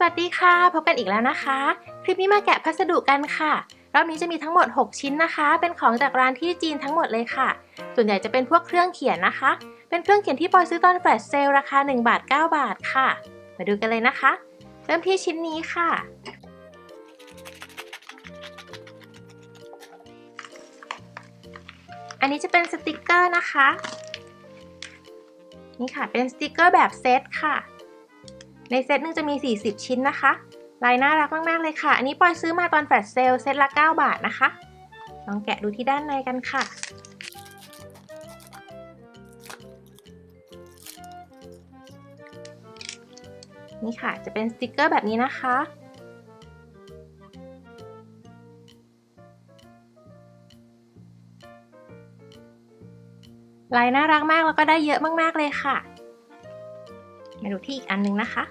สวัสดีค่ะ พบกันอีกแล้วนะคะ คลิปนี้มาแกะพัสดุกันค่ะ รอบนี้จะมีทั้งหมด 6 ชิ้นนะคะ เป็นของจากร้านที่จีนทั้งหมดเลยค่ะ ส่วนใหญ่จะเป็นพวกเครื่องเขียนนะคะ เป็นเครื่องเขียนที่ปอยซื้อตอนแฟลชเซลราคา1บาท9 บาทค่ะ มาดูกันเลยนะคะ เริ่มที่ชิ้นนี้ค่ะ อันนี้จะเป็นสติกเกอร์นะคะ นี่ค่ะ เป็นสติกเกอร์แบบเซตค่ะ ในเซตหนึงจะมี 40 ชิ้นนะคะลายน่ารักมาก ๆ เลยค่ะ อันนี้ปอยซื้อมาตอนแฟลชเซลเซตละ 9 บาทนะคะ ลองแกะดูที่ด้านในกันค่ะ นี่ค่ะ จะเป็นสติกเกอร์แบบนี้นะคะ ลายน่ารักมากแล้วก็ได้เยอะมาก ๆ เลยค่ะ มาดูที่อีกอันนึงนะคะ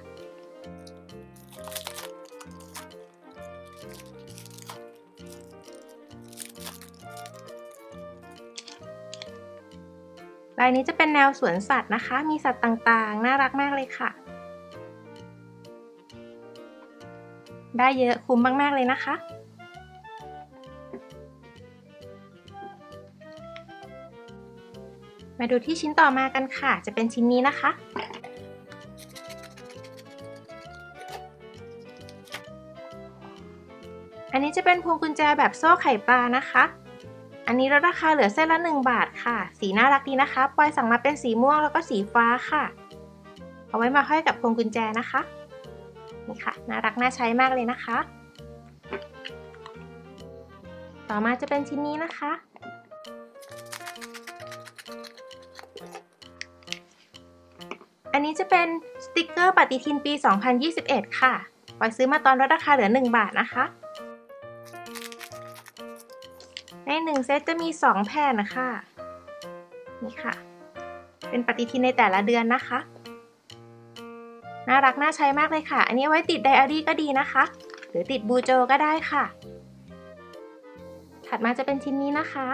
ลายนี้จะเป็นแนวสวนสัตว์นะคะ มีสัตว์ต่างๆ น่ารักมากเลยค่ะ ได้เยอะคุ้มมากๆเลยนะคะ มาดูที่ชิ้นต่อมากันค่ะ จะเป็นชิ้นนี้นะคะ อันนี้จะเป็นพวงกุญแจแบบโซ่ไข่ปลานะคะ อันนี้ลดราคาเหลือเส้นละ 1 บาทค่ะ สีน่ารักดีนะคะปอยสั่งมาเป็นสีม่วงแล้วก็สีฟ้าค่ะ เอาไว้มาห้อยกับพวงกุญแจนะคะ นี่ค่ะ น่ารักน่าใช้มากเลยนะคะ ต่อมาจะเป็นชิ้นนี้นะคะ อันนี้จะเป็นสติกเกอร์ปฏิทินปี 2021 ค่ะปอยซื้อมาตอนลดราคาเหลือ 1 บาทนะคะ ในหนึ่งเซตจะมี 2 แผ่นนะคะ นี่ค่ะ เป็นปฏิทินในแต่ละเดือนนะคะ น่ารักน่าใช้มากเลยค่ะ อันนี้ไว้ติดไดอารี่ก็ดีนะคะ หรือติดบูโจก็ได้ค่ะ ถัดมาจะเป็นชิ้นนี้นะคะ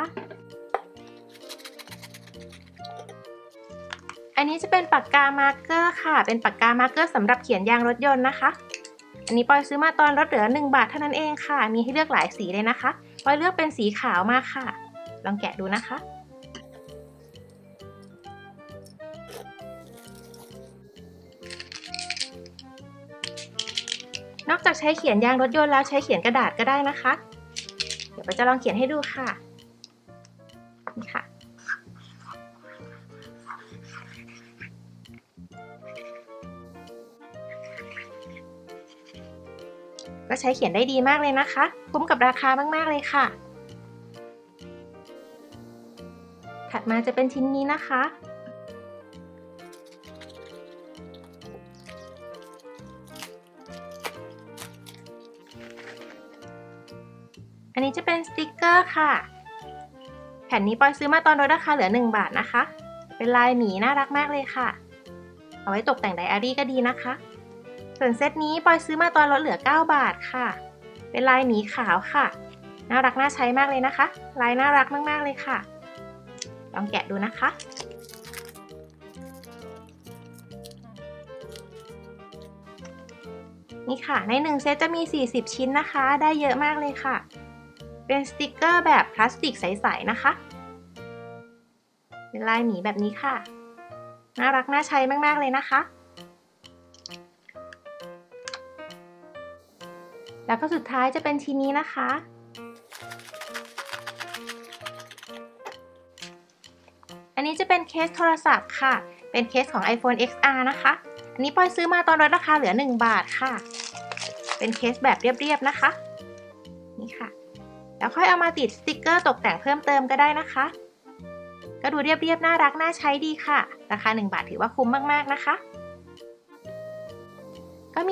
อันนี้จะเป็นปากกามาร์กเกอร์ค่ะ เป็นปากกามาร์กเกอร์สำหรับเขียนยางรถยนต์นะคะ อันนี้ปอยซื้อมาตอนลดเหลือ 1 บาทเท่านั้นเองค่ะ มีให้เลือกหลายสีเลยนะคะ ปอยเลือกเป็นสีขาวมาค่ะ ลองแกะดูนะคะ นอกจากใช้เขียนยางรถยนต์แล้วใช้เขียนกระดาษก็ได้นะคะ เดี๋ยวปอยจะลองเขียนให้ดูค่ะ นี่ค่ะ ก็ใช้เขียนได้ดีมากเลยนะคะ คุ้มกับราคามากๆเลยค่ะ ถัดมาจะเป็นชิ้นนี้นะคะ อันนี้จะเป็นสติกเกอร์ค่ะ แผ่นนี้ปอยซื้อมาตอนลดราคาเหลือ 1 บาทนะคะ เป็นลายหมีน่ารักมากเลยค่ะ เอาไว้ตกแต่งไดอารี่ก็ดีนะคะ ส่วนเซตนี้ปอยซื้อมาตอนลดเหลือ 9 บาทค่ะ เป็นลายหมีขาวค่ะ น่ารักน่าใช้มากเลยนะคะ ลายน่ารักมากๆเลยค่ะ ลองแกะดูนะคะ นี่ค่ะ ในหนึ่งเซตจะมี 40 ชิ้นนะคะ ได้เยอะมากเลยค่ะ เป็นสติกเกอร์แบบพลาสติกใสๆนะคะ เป็นลายหมีแบบนี้ค่ะ น่ารักน่าใช้มากๆเลยนะคะ แล้วก็สุดท้ายจะเป็นชิ้นนี้นะคะ อันนี้จะเป็นเคสโทรศัพท์ค่ะ เป็นเคสของ iPhone XR นะคะ อันนี้ปอยซื้อมาตอนลดราคาเหลือ 1 บาทค่ะ เป็นเคสแบบเรียบๆนะคะ นี่ค่ะ แล้วค่อยเอามาติดสติกเกอร์ตกแต่งเพิ่มเติมก็ได้นะคะ ก็ดูเรียบๆน่ารักน่าใช้ดีค่ะ ราคา 1 บาทถือว่าคุ้มมากๆนะคะ